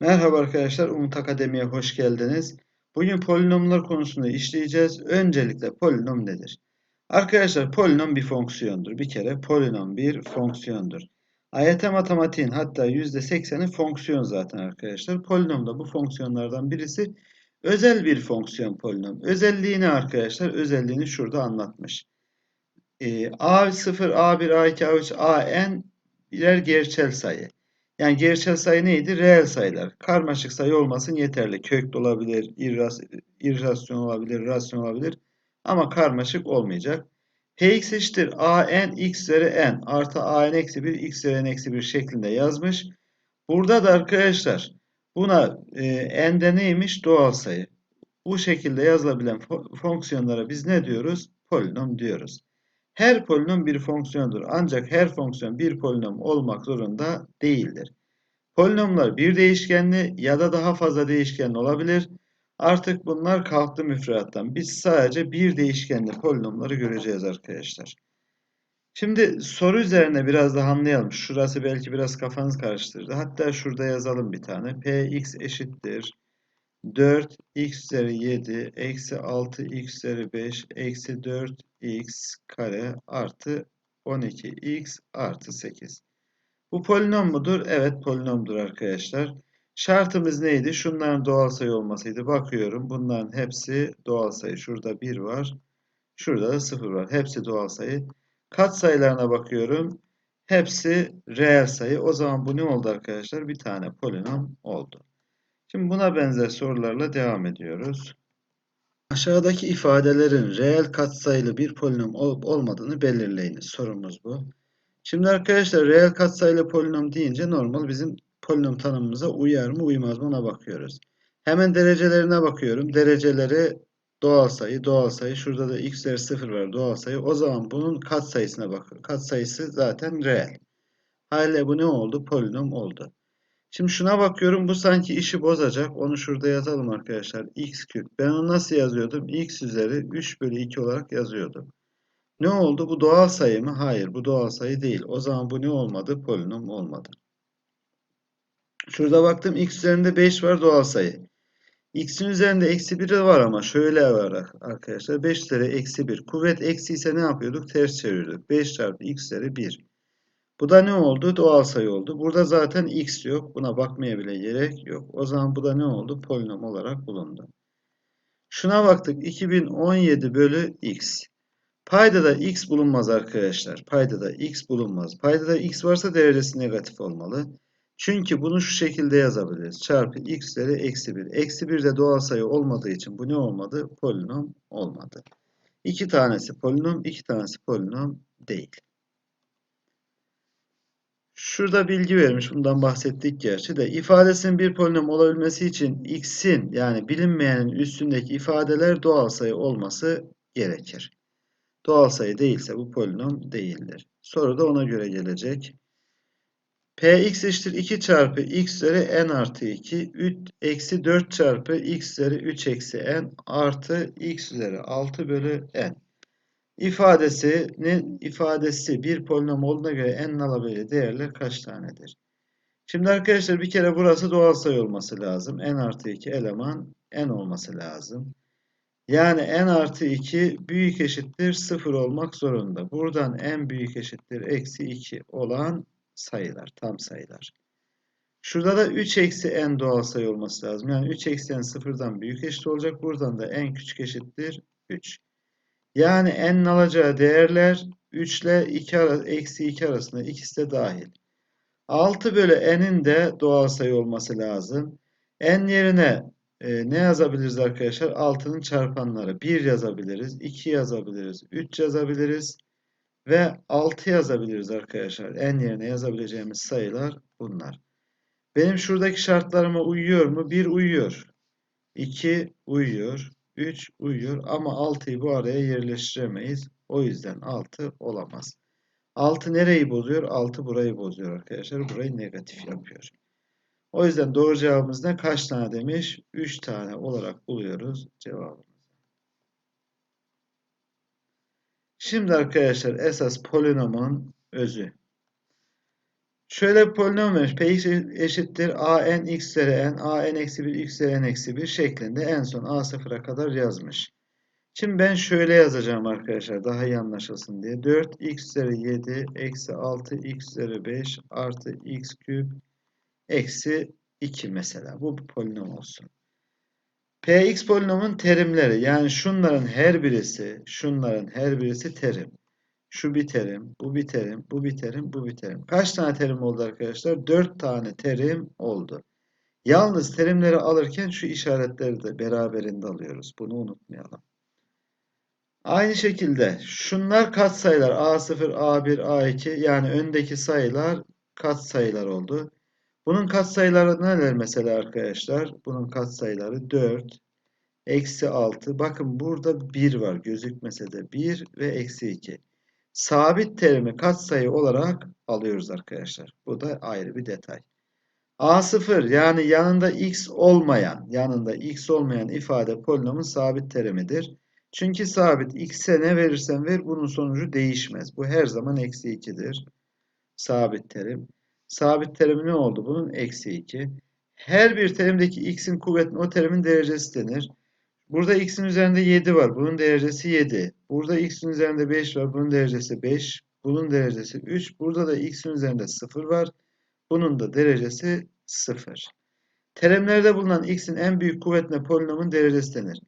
Merhaba arkadaşlar, Umut Akademi'ye hoş geldiniz. Bugün polinomlar konusunu işleyeceğiz. Öncelikle polinom nedir? Arkadaşlar polinom bir fonksiyondur. Bir kere polinom bir fonksiyondur. AYT matematiğin hatta %80'i fonksiyon zaten arkadaşlar. Polinom da bu fonksiyonlardan birisi. Özel bir fonksiyon polinom. Özelliğini arkadaşlar, özelliğini şurada anlatmış. Ee, A0, A1, A2, A3, AN birer gerçel sayı. Yani gerçel sayı neydi? Reel sayılar. Karmaşık sayı olmasın yeterli. Köklü olabilir, irras irrasyon olabilir, rasyon olabilir. Ama karmaşık olmayacak. Px eşittir an x üzeri n artı an eksi 1 x üzeri n eksi 1 şeklinde yazmış. Burada da arkadaşlar buna e, n'de neymiş? Doğal sayı. Bu şekilde yazılabilen fonksiyonlara biz ne diyoruz? Polinom diyoruz. Her polinom bir fonksiyondur. Ancak her fonksiyon bir polinom olmak zorunda değildir. Polinomlar bir değişkenli ya da daha fazla değişkenli olabilir. Artık bunlar kalktı müfredattan. Biz sadece bir değişkenli polinomları göreceğiz arkadaşlar. Şimdi soru üzerine biraz daha anlayalım. Şurası belki biraz kafanız karıştırdı. Hatta şurada yazalım bir tane. Px eşittir 4 x üzeri 7 eksi 6 x üzeri 5 eksi 4 x kare artı 12 x artı 8. Bu polinom mudur? Evet polinomdur arkadaşlar. Şartımız neydi? Şunların doğal sayı olmasıydı. Bakıyorum bunların hepsi doğal sayı. Şurada 1 var. Şurada da 0 var. Hepsi doğal sayı. Kat sayılarına bakıyorum. Hepsi reel sayı. O zaman bu ne oldu arkadaşlar? Bir tane polinom oldu. Şimdi buna benzer sorularla devam ediyoruz. Aşağıdaki ifadelerin reel katsayılı bir polinom olup olmadığını belirleyiniz. Sorumuz bu. Şimdi arkadaşlar reel katsayılı polinom deyince normal bizim polinom tanımımıza uyar mı uymaz mı ona bakıyoruz. Hemen derecelerine bakıyorum. Dereceleri doğal sayı, doğal sayı. Şurada da x üzeri 0 var doğal sayı. O zaman bunun katsayısına bakıyorum. Katsayısı zaten reel. Haliyle bu ne oldu? Polinom oldu. Şimdi şuna bakıyorum. Bu sanki işi bozacak. Onu şurada yazalım arkadaşlar. x küp. Ben onu nasıl yazıyordum? x üzeri 3 bölü 2 olarak yazıyordum. Ne oldu? Bu doğal sayı mı? Hayır. Bu doğal sayı değil. O zaman bu ne olmadı? Polinom olmadı. Şurada baktım. x üzerinde 5 var doğal sayı. x'in üzerinde eksi 1 var ama şöyle var arkadaşlar. 5 üzeri eksi 1. Kuvvet eksi ise ne yapıyorduk? Ters çeviriyorduk. 5 çarpı x üzeri 1. Bu da ne oldu? Doğal sayı oldu. Burada zaten x yok. Buna bakmaya bile gerek yok. O zaman bu da ne oldu? Polinom olarak bulundu. Şuna baktık. 2017 bölü x. Payda da x bulunmaz arkadaşlar. Payda da x bulunmaz. Payda da x varsa derecesi negatif olmalı. Çünkü bunu şu şekilde yazabiliriz. Çarpı x üzeri eksi 1. Eksi 1 de doğal sayı olmadığı için bu ne olmadı? Polinom olmadı. İki tanesi polinom, iki tanesi polinom değil. Şurada bilgi vermiş. Bundan bahsettik gerçi de. ifadesinin bir polinom olabilmesi için x'in yani bilinmeyenin üstündeki ifadeler doğal sayı olması gerekir. Doğal sayı değilse bu polinom değildir. Soru da ona göre gelecek. Px eşittir 2 çarpı x üzeri n artı 2 3 eksi 4 çarpı x üzeri 3 eksi n artı x üzeri 6 bölü n ifadesinin ifadesi bir polinom olduğuna göre n'in alabileceği değerler kaç tanedir? Şimdi arkadaşlar bir kere burası doğal sayı olması lazım. n artı 2 eleman n olması lazım. Yani n artı 2 büyük eşittir 0 olmak zorunda. Buradan n büyük eşittir eksi 2 olan sayılar, tam sayılar. Şurada da 3 eksi n doğal sayı olması lazım. Yani 3 eksi n sıfırdan büyük eşit olacak. Buradan da n küçük eşittir 3. Yani n'in alacağı değerler 3 ile 2 arası, eksi 2 arasında ikisi de dahil. 6 bölü n'in de doğal sayı olması lazım. n yerine e, ne yazabiliriz arkadaşlar? 6'nın çarpanları. 1 yazabiliriz, 2 yazabiliriz, 3 yazabiliriz ve 6 yazabiliriz arkadaşlar. n yerine yazabileceğimiz sayılar bunlar. Benim şuradaki şartlarıma uyuyor mu? 1 uyuyor. 2 uyuyor. 3 uyuyor ama 6'yı bu araya yerleştiremeyiz. O yüzden 6 olamaz. 6 nereyi bozuyor? 6 burayı bozuyor arkadaşlar. Burayı negatif yapıyor. O yüzden doğru cevabımız ne? Kaç tane demiş? 3 tane olarak buluyoruz cevabımızı. Şimdi arkadaşlar esas polinomun özü. Şöyle bir polinom vermiş. Px eşittir an x üzeri n, an eksi 1 x n eksi 1 şeklinde en son a sıfıra kadar yazmış. Şimdi ben şöyle yazacağım arkadaşlar daha iyi anlaşılsın diye. 4x üzeri 7 eksi 6x üzeri 5 artı x küp eksi 2 mesela. Bu bir polinom olsun. Px polinomun terimleri yani şunların her birisi şunların her birisi terim. Şu bir terim, bu bir terim, bu bir terim, bu bir terim. Kaç tane terim oldu arkadaşlar? 4 tane terim oldu. Yalnız terimleri alırken şu işaretleri de beraberinde alıyoruz. Bunu unutmayalım. Aynı şekilde şunlar katsayılar A0, A1, A2 yani öndeki sayılar katsayılar oldu. Bunun katsayıları neler mesela arkadaşlar? Bunun katsayıları 4, eksi 6. Bakın burada 1 var gözükmese de 1 ve eksi 2. Sabit terimi katsayı olarak alıyoruz arkadaşlar. Bu da ayrı bir detay. A0 yani yanında x olmayan, yanında x olmayan ifade polinomun sabit terimidir. Çünkü sabit x'e ne verirsen ver bunun sonucu değişmez. Bu her zaman eksi 2'dir. Sabit terim. Sabit terimi ne oldu? Bunun eksi 2. Her bir terimdeki x'in kuvvetinin o terimin derecesi denir. Burada x'in üzerinde 7 var. Bunun derecesi 7. Burada x'in üzerinde 5 var. Bunun derecesi 5. Bunun derecesi 3. Burada da x'in üzerinde 0 var. Bunun da derecesi 0. Terimlerde bulunan x'in en büyük kuvvetine polinomun derecesi denir.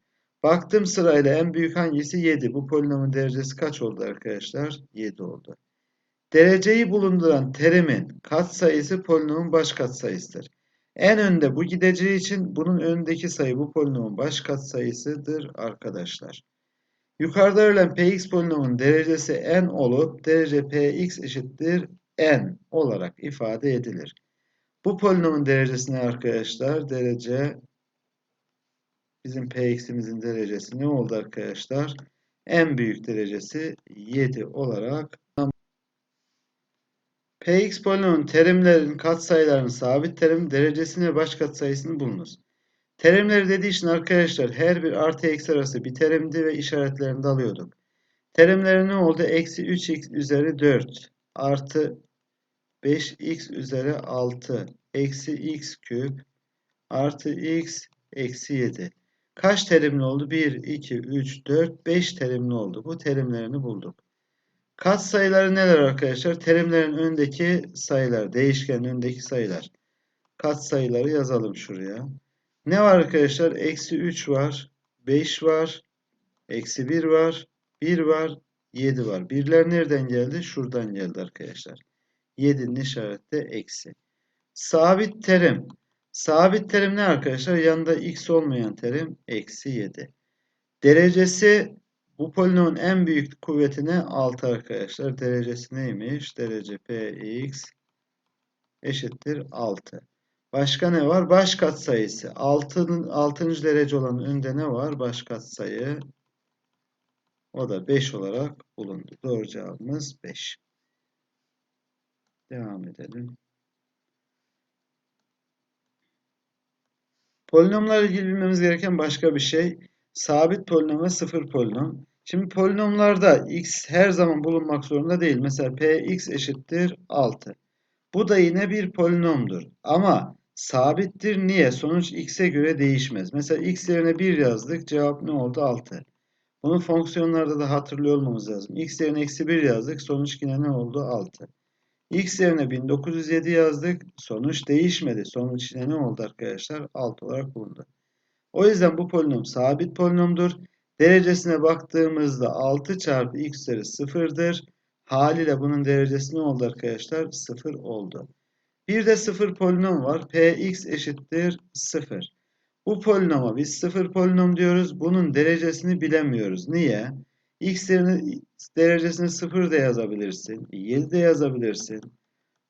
Baktığım sırayla en büyük hangisi? 7. Bu polinomun derecesi kaç oldu arkadaşlar? 7 oldu. Dereceyi bulunduran terimin katsayısı polinomun baş katsayısıdır. En önde bu gideceği için bunun önündeki sayı bu polinomun baş katsayısıdır arkadaşlar. Yukarıda verilen px polinomun derecesi n olup derece px eşittir n olarak ifade edilir. Bu polinomun derecesi ne arkadaşlar? Derece bizim px'imizin derecesi ne oldu arkadaşlar? En büyük derecesi 7 olarak Px polinomun terimlerin katsayılarının sabit terim derecesini ve baş katsayısını bulunuz. Terimleri dediği için arkadaşlar her bir artı eksi arası bir terimdi ve işaretlerini de alıyorduk. Terimleri ne oldu? Eksi 3x üzeri 4 artı 5x üzeri 6 eksi x küp artı x eksi 7. Kaç terimli oldu? 1, 2, 3, 4, 5 terimli oldu. Bu terimlerini bulduk. Kat sayıları neler arkadaşlar? Terimlerin önündeki sayılar, değişkenin önündeki sayılar. Kat sayıları yazalım şuraya. Ne var arkadaşlar? Eksi 3 var, 5 var, eksi 1 var, 1 var, 7 var. Birler nereden geldi? Şuradan geldi arkadaşlar. 7'nin işareti eksi. Sabit terim. Sabit terim ne arkadaşlar? Yanında x olmayan terim eksi 7. Derecesi bu polinomun en büyük kuvvetine 6 arkadaşlar. Derecesi neymiş? Derece px eşittir 6. Başka ne var? Baş katsayısı. 6'nın 6. derece olan önde ne var? Baş katsayı. O da 5 olarak bulundu. Doğru cevabımız 5. Devam edelim. Polinomlarla ilgili bilmemiz gereken başka bir şey. Sabit polinom ve sıfır polinom. Şimdi polinomlarda x her zaman bulunmak zorunda değil. Mesela px eşittir 6. Bu da yine bir polinomdur. Ama sabittir. Niye? Sonuç x'e göre değişmez. Mesela x yerine 1 yazdık. Cevap ne oldu? 6. Bunu fonksiyonlarda da hatırlıyor olmamız lazım. x yerine eksi 1 yazdık. Sonuç yine ne oldu? 6. x yerine 1907 yazdık. Sonuç değişmedi. Sonuç yine ne oldu arkadaşlar? 6 olarak bulundu. O yüzden bu polinom sabit polinomdur. Derecesine baktığımızda 6 çarpı x üzeri 0'dır. Haliyle bunun derecesi ne oldu arkadaşlar? 0 oldu. Bir de 0 polinom var. px eşittir 0. Bu polinoma biz 0 polinom diyoruz. Bunun derecesini bilemiyoruz. Niye? x derecesini 0 de yazabilirsin. 7 de yazabilirsin.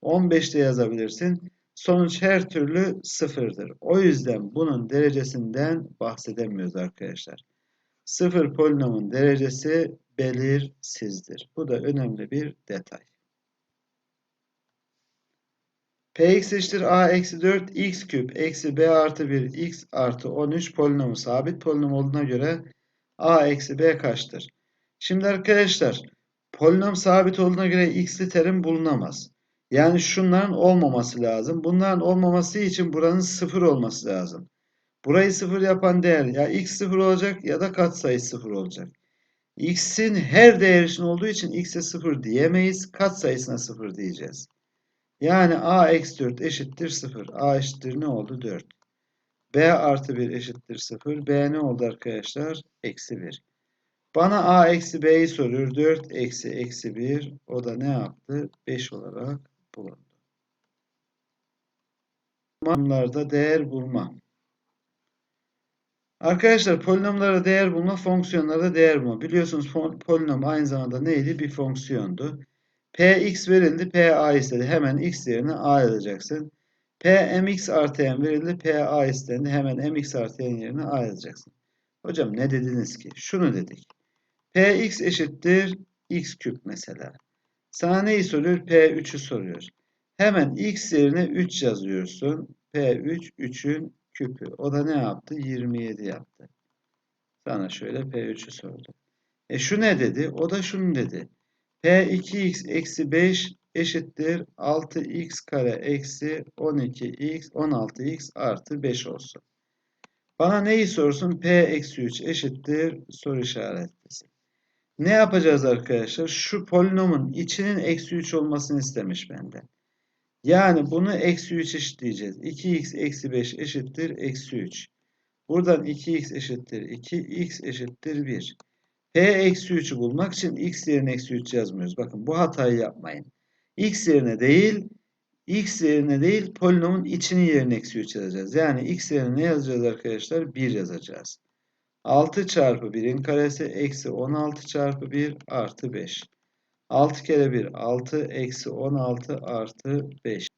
15 de yazabilirsin. Sonuç her türlü sıfırdır. O yüzden bunun derecesinden bahsedemiyoruz arkadaşlar. Sıfır polinomun derecesi belirsizdir. Bu da önemli bir detay. Px eşittir a eksi 4 x küp eksi b artı 1 x artı 13 polinomu sabit polinom olduğuna göre a eksi b kaçtır? Şimdi arkadaşlar polinom sabit olduğuna göre x'li terim bulunamaz. Yani şunların olmaması lazım. Bunların olmaması için buranın sıfır olması lazım. Burayı sıfır yapan değer ya x sıfır olacak ya da katsayı sıfır olacak. x'in her değer için olduğu için x'e sıfır diyemeyiz. Katsayısına sıfır diyeceğiz. Yani a eksi 4 eşittir 0. a eşittir ne oldu? 4. b artı 1 eşittir 0. b ne oldu arkadaşlar? Eksi 1. Bana a eksi b'yi soruyor. 4 eksi eksi 1. O da ne yaptı? 5 olarak bulundu. Bunlarda değer bulma. Arkadaşlar polinomlara değer bulma, fonksiyonlara değer bulma. Biliyorsunuz polinom aynı zamanda neydi? Bir fonksiyondu. Px verildi, Pa istedi. Hemen x yerine a yazacaksın. Pmx artı n verildi, Pa istendi. Hemen mx artı n yerine a yazacaksın. Hocam ne dediniz ki? Şunu dedik. Px eşittir x küp mesela. Sana neyi soruyor? P3'ü soruyor. Hemen x yerine 3 yazıyorsun. P3 3'ün küpü. O da ne yaptı? 27 yaptı. Sana şöyle P3'ü sordu. E şu ne dedi? O da şunu dedi. P2x eksi 5 eşittir 6x kare eksi 12x 16x artı 5 olsun. Bana neyi sorsun? P eksi 3 eşittir soru işaretlisi. Ne yapacağız arkadaşlar? Şu polinomun içinin eksi 3 olmasını istemiş benden. Yani bunu eksi 3 eşitleyeceğiz. 2x eksi 5 eşittir eksi 3. Buradan 2x eşittir 2, x eşittir 1. P eksi 3'ü bulmak için x yerine eksi 3 yazmıyoruz. Bakın bu hatayı yapmayın. x yerine değil, x yerine değil polinomun içinin yerine eksi 3 yazacağız. Yani x yerine ne yazacağız arkadaşlar? 1 yazacağız. 6 çarpı 1'in karesi eksi 16 çarpı 1 artı 5. 6 kere 1 6 eksi 16 artı 5.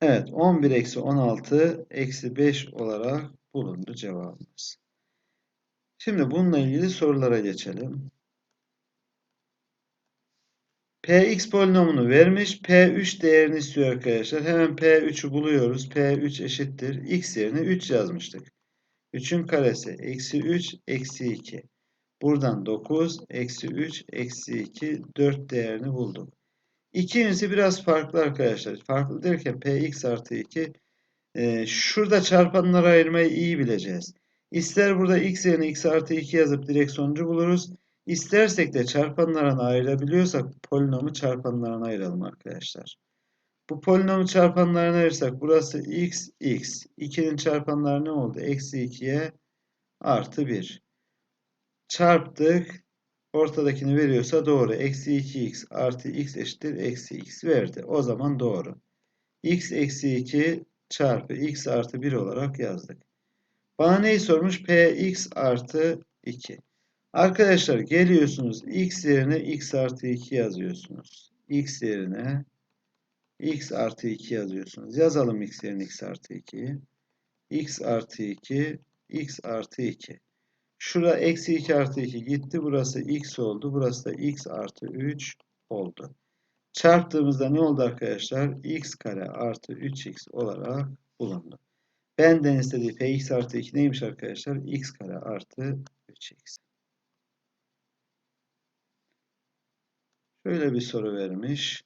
Evet 11 eksi 16 eksi 5 olarak bulundu cevabımız. Şimdi bununla ilgili sorulara geçelim. Px polinomunu vermiş. P3 değerini istiyor arkadaşlar. Hemen P3'ü buluyoruz. P3 eşittir. X yerine 3 yazmıştık. 3'ün karesi eksi 3 eksi 2. Buradan 9 eksi 3 eksi 2 4 değerini bulduk. İkincisi biraz farklı arkadaşlar. Farklı derken Px artı 2 e, şurada çarpanları ayırmayı iyi bileceğiz. İster burada x yerine x artı 2 yazıp direkt sonucu buluruz. İstersek de çarpanlarına ayırabiliyorsak polinomu çarpanlarına ayıralım arkadaşlar. Bu polinomu çarpanlarına ayırsak burası x, x. 2'nin çarpanları ne oldu? Eksi 2'ye artı 1. Çarptık. Ortadakini veriyorsa doğru. Eksi 2x artı x eşittir. Eksi x verdi. O zaman doğru. x eksi 2 çarpı x artı 1 olarak yazdık. Bana neyi sormuş? Px artı 2. Arkadaşlar geliyorsunuz x yerine x artı 2 yazıyorsunuz. x yerine x artı 2 yazıyorsunuz. Yazalım x yerine x artı 2'yi. x artı 2 x artı 2. Şura eksi 2 artı 2 gitti. Burası x oldu. Burası da x artı 3 oldu. Çarptığımızda ne oldu arkadaşlar? x kare artı 3x olarak bulundu. Benden istediği px artı 2 neymiş arkadaşlar? x kare artı 3x. Şöyle bir soru vermiş.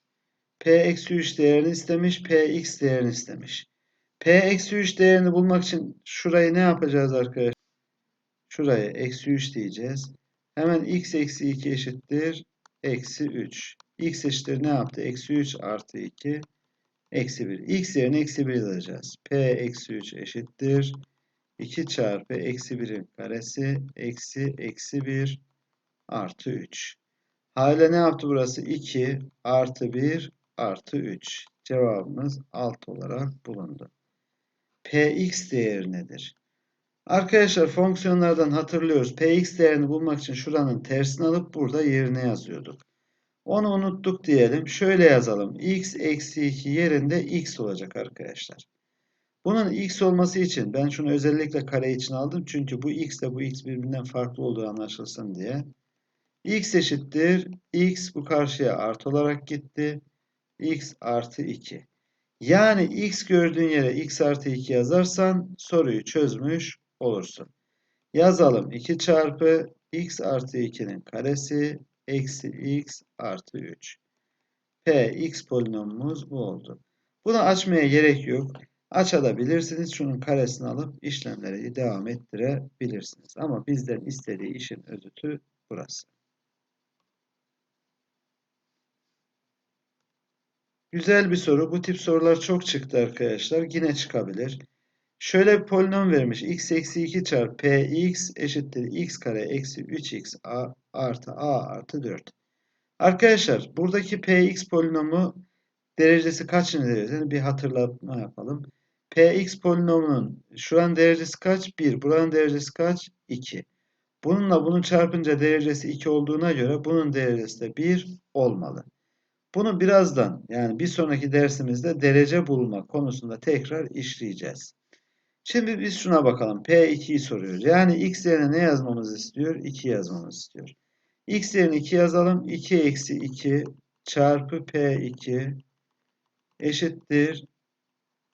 p eksi 3 değerini istemiş. px değerini istemiş. p eksi 3 değerini bulmak için şurayı ne yapacağız arkadaşlar? Şuraya eksi 3 diyeceğiz. Hemen x eksi 2 eşittir. Eksi 3. x eşittir ne yaptı? Eksi 3 artı 2 eksi 1. x yerine eksi 1 yazacağız. p eksi 3 eşittir. 2 çarpı eksi 1'in karesi eksi eksi 1 artı 3. Hala ne yaptı burası? 2 artı 1 artı 3. Cevabımız 6 olarak bulundu. px değeri nedir? Arkadaşlar fonksiyonlardan hatırlıyoruz. Px değerini bulmak için şuranın tersini alıp burada yerine yazıyorduk. Onu unuttuk diyelim. Şöyle yazalım. x eksi 2 yerinde x olacak arkadaşlar. Bunun x olması için ben şunu özellikle kare için aldım. Çünkü bu x ile bu x birbirinden farklı olduğu anlaşılsın diye. x eşittir. x bu karşıya artı olarak gitti. x artı 2. Yani x gördüğün yere x artı 2 yazarsan soruyu çözmüş olursun. Yazalım 2 çarpı x artı 2'nin karesi eksi x artı 3. Px polinomumuz bu oldu. Bunu açmaya gerek yok. Açabilirsiniz. Şunun karesini alıp işlemleri devam ettirebilirsiniz. Ama bizden istediği işin özütü burası. Güzel bir soru. Bu tip sorular çok çıktı arkadaşlar. Yine çıkabilir. Şöyle bir polinom vermiş. x eksi 2 çarpı px eşittir x kare eksi 3x a artı a artı 4. Arkadaşlar buradaki px polinomu derecesi kaçıncı derece? Bir hatırlatma yapalım. px polinomunun şuranın derecesi kaç? 1. Buranın derecesi kaç? 2. Bununla bunu çarpınca derecesi 2 olduğuna göre bunun derecesi de 1 olmalı. Bunu birazdan yani bir sonraki dersimizde derece bulma konusunda tekrar işleyeceğiz. Şimdi biz şuna bakalım. P2'yi soruyoruz. Yani x yerine ne yazmamızı istiyor? 2 yazmamızı istiyor. X yerine 2 yazalım. 2 eksi 2 çarpı P2 eşittir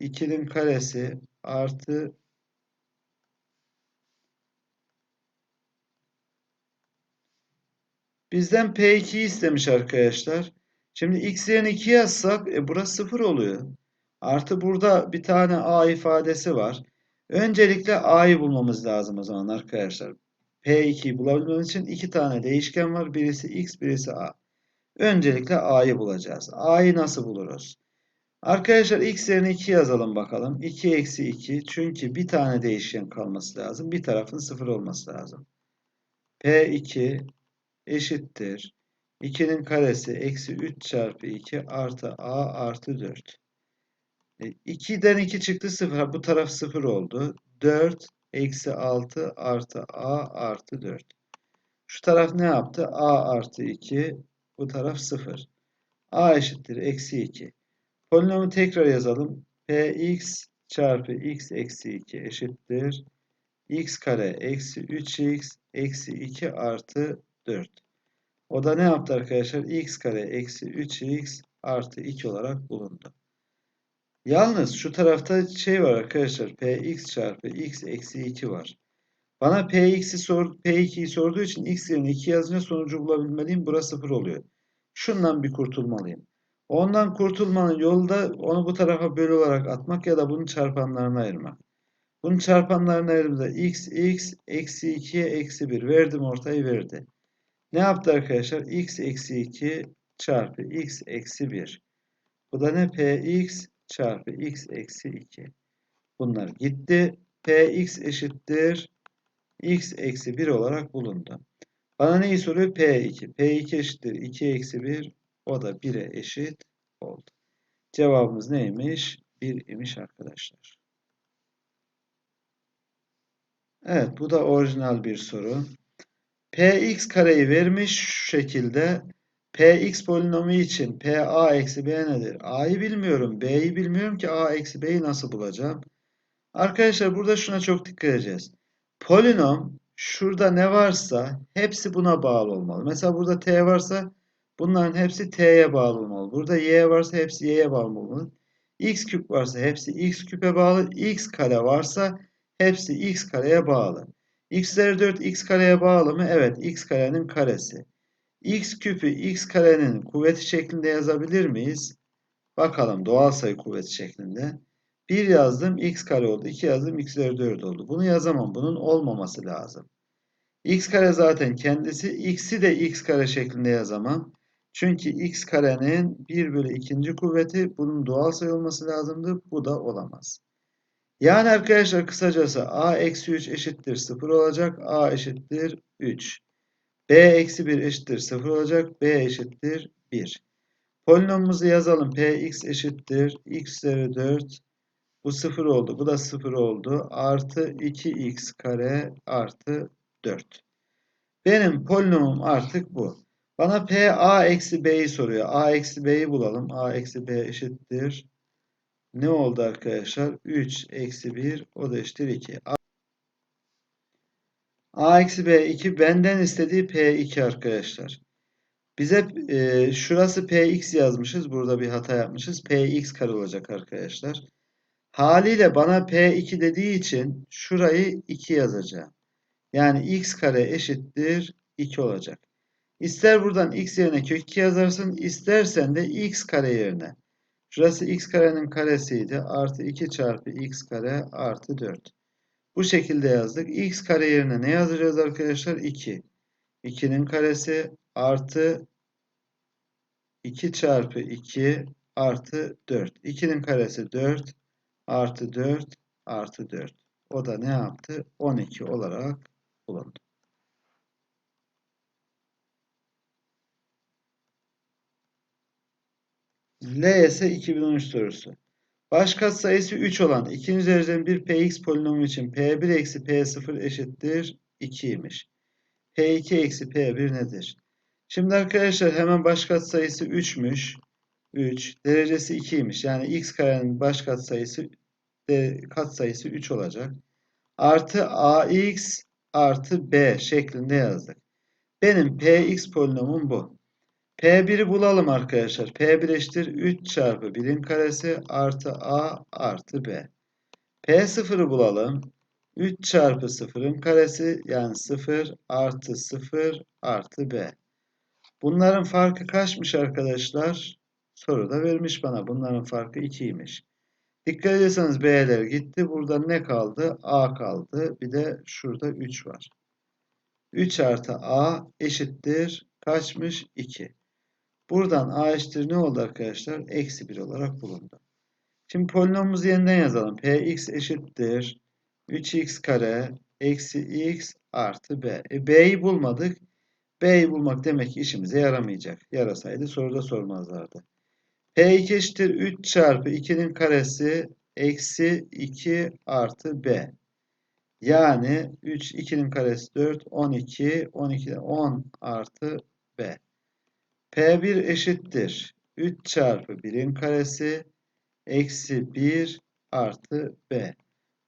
2'nin karesi artı bizden P2'yi istemiş arkadaşlar. Şimdi x yerine 2 yazsak e, burası 0 oluyor. Artı burada bir tane a ifadesi var. Öncelikle a'yı bulmamız lazım o zaman arkadaşlar. P2'yi bulabilmemiz için iki tane değişken var. Birisi x, birisi a. Öncelikle a'yı bulacağız. a'yı nasıl buluruz? Arkadaşlar x yerine 2 yazalım bakalım. 2 eksi 2 çünkü bir tane değişken kalması lazım. Bir tarafın 0 olması lazım. P2 eşittir. 2'nin karesi eksi 3 çarpı 2 artı a artı 4. 2'den 2 çıktı 0. Bu taraf 0 oldu. 4 eksi 6 artı a artı 4. Şu taraf ne yaptı? a artı 2. Bu taraf 0. a eşittir eksi 2. Polinomu tekrar yazalım. px çarpı x eksi 2 eşittir. x kare eksi 3x eksi 2 artı 4. O da ne yaptı arkadaşlar? x kare eksi 3x artı 2 olarak bulundu. Yalnız şu tarafta şey var arkadaşlar. px çarpı x eksi 2 var. Bana px'i sor, p2'yi sorduğu için x yerine 2 yazınca sonucu bulabilmeliyim. Burası 0 oluyor. Şundan bir kurtulmalıyım. Ondan kurtulmanın yolu da onu bu tarafa bölü olarak atmak ya da bunun çarpanlarına ayırmak. Bunun çarpanlarına ayırdığımda x, x, eksi 2'ye eksi 1. Verdim ortayı verdi. Ne yaptı arkadaşlar? x eksi 2 çarpı x eksi 1. Bu da ne? px çarpı x eksi 2. Bunlar gitti. px eşittir x eksi 1 olarak bulundu. Bana neyi soruyor? p2. p2 eşittir 2 eksi 1. O da 1'e eşit oldu. Cevabımız neymiş? 1 imiş arkadaşlar. Evet bu da orijinal bir soru. px kareyi vermiş şu şekilde. Px polinomu için pa eksi b nedir? a'yı bilmiyorum. b'yi bilmiyorum ki a eksi b'yi nasıl bulacağım? Arkadaşlar burada şuna çok dikkat edeceğiz. Polinom şurada ne varsa hepsi buna bağlı olmalı. Mesela burada t varsa bunların hepsi t'ye bağlı olmalı. Burada y varsa hepsi y'ye bağlı olmalı. x küp varsa hepsi x küpe bağlı. x kare varsa hepsi x kareye bağlı. x üzeri 4 x kareye bağlı mı? Evet x karenin karesi. X küpü x karenin kuvveti şeklinde yazabilir miyiz? Bakalım doğal sayı kuvveti şeklinde. 1 yazdım x kare oldu. 2 yazdım x üzeri 4 oldu. Bunu yazamam. Bunun olmaması lazım. x kare zaten kendisi. x'i de x kare şeklinde yazamam. Çünkü x karenin 1 bölü 2. kuvveti bunun doğal sayı olması lazımdı. Bu da olamaz. Yani arkadaşlar kısacası a eksi 3 eşittir 0 olacak. a eşittir 3. b eksi 1 eşittir 0 olacak. b eşittir 1. Polinomumuzu yazalım. px eşittir x üzeri 4 bu 0 oldu. Bu da 0 oldu. Artı 2x kare artı 4. Benim polinomum artık bu. Bana p a eksi b'yi soruyor. a eksi b'yi bulalım. a eksi b eşittir. Ne oldu arkadaşlar? 3 eksi 1 o da eşittir 2. a, eksi b 2 benden istediği p2 arkadaşlar. Bize e, şurası px yazmışız. Burada bir hata yapmışız. px kare olacak arkadaşlar. Haliyle bana P2 dediği için şurayı 2 yazacağım. Yani x kare eşittir 2 olacak. İster buradan x yerine kök 2 yazarsın. istersen de x kare yerine. Şurası x karenin karesiydi. Artı 2 çarpı x kare artı 4. Bu şekilde yazdık. x kare yerine ne yazacağız arkadaşlar? 2. 2'nin karesi artı 2 çarpı 2 artı 4. 2'nin karesi 4 artı 4 artı 4. O da ne yaptı? 12 olarak bulundu. LS 2013 sorusu. Baş katsayısı 3 olan ikinci dereceden bir px polinomu için p1 eksi p0 eşittir 2'ymiş. p2 eksi p1 nedir? Şimdi arkadaşlar hemen baş katsayısı 3'müş. 3. Derecesi 2'ymiş. Yani x karenin baş katsayısı de, katsayısı 3 olacak. Artı ax artı b şeklinde yazdık. Benim px polinomum bu. P1'i bulalım arkadaşlar. P1 eşittir 3 çarpı 1'in karesi artı A artı B. P0'ı bulalım. 3 çarpı 0'ın karesi yani 0 artı 0 artı B. Bunların farkı kaçmış arkadaşlar? Soruda vermiş bana. Bunların farkı 2'ymiş. Dikkat ederseniz B'ler gitti. Burada ne kaldı? A kaldı. Bir de şurada 3 var. 3 artı A eşittir. Kaçmış? 2. Buradan a eşittir ne oldu arkadaşlar? Eksi 1 olarak bulundu. Şimdi polinomumuzu yeniden yazalım. px eşittir 3x kare eksi x artı b. E, b'yi bulmadık. b'yi bulmak demek ki işimize yaramayacak. Yarasaydı soruda sormazlardı. p2 eşittir 3 çarpı 2'nin karesi eksi 2 artı b. Yani 3, 2'nin karesi 4, 12, 12'de 10 artı b. P1 eşittir. 3 çarpı 1'in karesi eksi 1 artı B.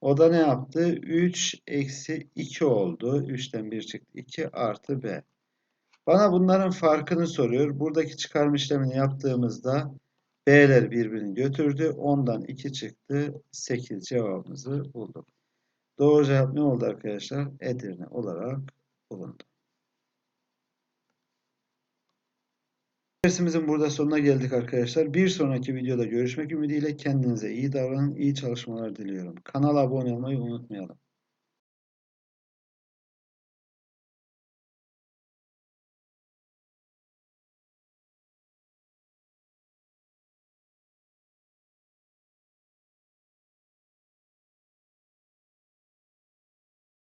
O da ne yaptı? 3 eksi 2 oldu. 3'ten 1 çıktı. 2 artı B. Bana bunların farkını soruyor. Buradaki çıkarma işlemini yaptığımızda B'ler birbirini götürdü. 10'dan 2 çıktı. 8 cevabımızı bulduk. Doğru cevap ne oldu arkadaşlar? Edirne olarak bulundu. Dersimizin burada sonuna geldik arkadaşlar. Bir sonraki videoda görüşmek ümidiyle kendinize iyi davranın, iyi çalışmalar diliyorum. Kanala abone olmayı unutmayalım.